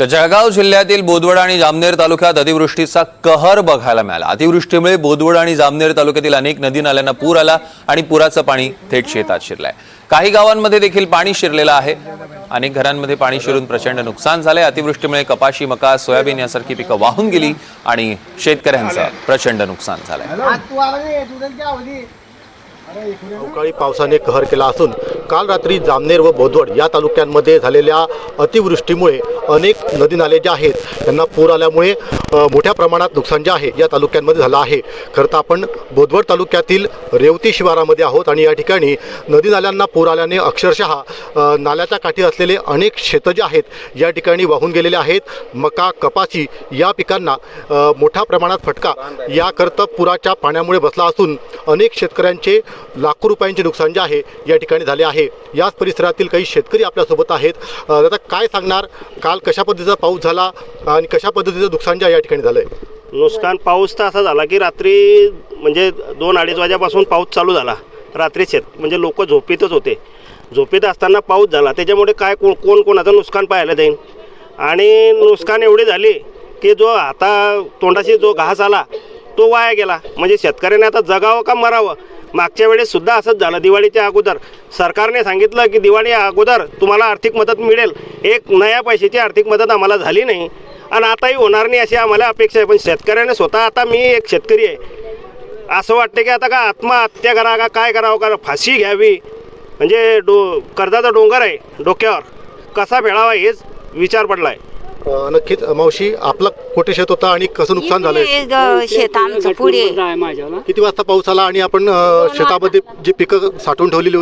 तर जळगाव जिल्ह्यातील बोदवड आणि जामनेर तालुक्यात अतिवृष्टीचा कहर बघायला मिळाला. अतिवृष्टीमुळे बोदवड आणि जामनेर तालुक्यातील अनेक नदी नाल्यांना पूर आला आणि पुराचं पाणी थेट शेतात शिरलंय. काही गावांमध्ये देखील पाणी शिरलेलं आहे. अनेक घरांमध्ये पाणी शिरून प्रचंड नुकसान झालंय. अतिवृष्टीमुळे कपाशी मका सोयाबीन यासारखी पिकं वाहून गेली आणि शेतकऱ्यांचं प्रचंड नुकसान झालंय. अवकाळी पावसाने कहर केला असून काल रात्री जामनेर व बोदवड या तालुक्यांमध्ये झालेल्या अतिवृष्टीमुळे अनेक नदी नाले जे आहेत त्यांना पूर आल्यामुळे मोठ्या प्रमाणात नुकसान जे आहे या तालुक्यांमध्ये झालं आहे. खरं तर आपण बोदवड तालुक्यातील रेवती शिवारामध्ये आहोत आणि या ठिकाणी नदी नाल्यांना पूर आल्याने अक्षरशः नाल्याच्या काठी असलेले अनेक शेतं जे आहेत या ठिकाणी वाहून गेलेले आहेत. मका कपाशी या पिकांना मोठ्या प्रमाणात फटका याकरता पुराच्या पाण्यामुळे बसला असून अनेक शेतकऱ्यांचे लाखो रुपयांचे नुकसान जे आहे या ठिकाणी झाले आहे. याच परिसरातील काही शेतकरी आपल्यासोबत आहेत. आता काय सांगणार? काल कशा पद्धतीचा पाऊस झाला आणि कशा पद्धतीचं नुकसान जे आहे या ठिकाणी झालंय? नुकसान पाऊस तर असा झाला की रात्री म्हणजे दोन अडीच वाजेपासून पाऊस चालू झाला. रात्री शेत म्हणजे लोक झोपेतच होते. झोपेत असताना पाऊस झाला. त्याच्यामुळे काय कोण कोण कोणाचं नुकसान पाहायला जाईन? आणि नुकसान एवढे झाले की जो आता तोंडाशी जो घास आला तो वाया गेला. म्हणजे शेतकऱ्याने आता जगावं का मरावं? मागच्या वेळेस सुद्धा असंच झालं दिवाळीच्या अगोदर. सरकारने सांगितलं की दिवाळी अगोदर तुम्हाला आर्थिक मदत मिळेल. एक नया पैशाची आर्थिक मदत आम्हाला झाली नाही. आणि आताही होणार नाही अशी आम्हाला अपेक्षा आहे. पण शेतकऱ्याने स्वतः आता मी एक शेतकरी आहे. असं वाटतं की आता का आत्महत्या करा का काय करावं? का फाशी घ्यावी. म्हणजे डो कर्जाचा डोंगर आहे डोक्यावर. कसा फेडावा हेच विचार पडला आहे अ, नक्कीच मावशी आपलं कुठे शेत होता आणि कसं नुकसान झालंय? इकडे ग- शेत आमचं पुढे. किती वाजता पाऊस आला आणि आपण अ, शेतामध्ये जी पिकं साठवून ठेवलेली होती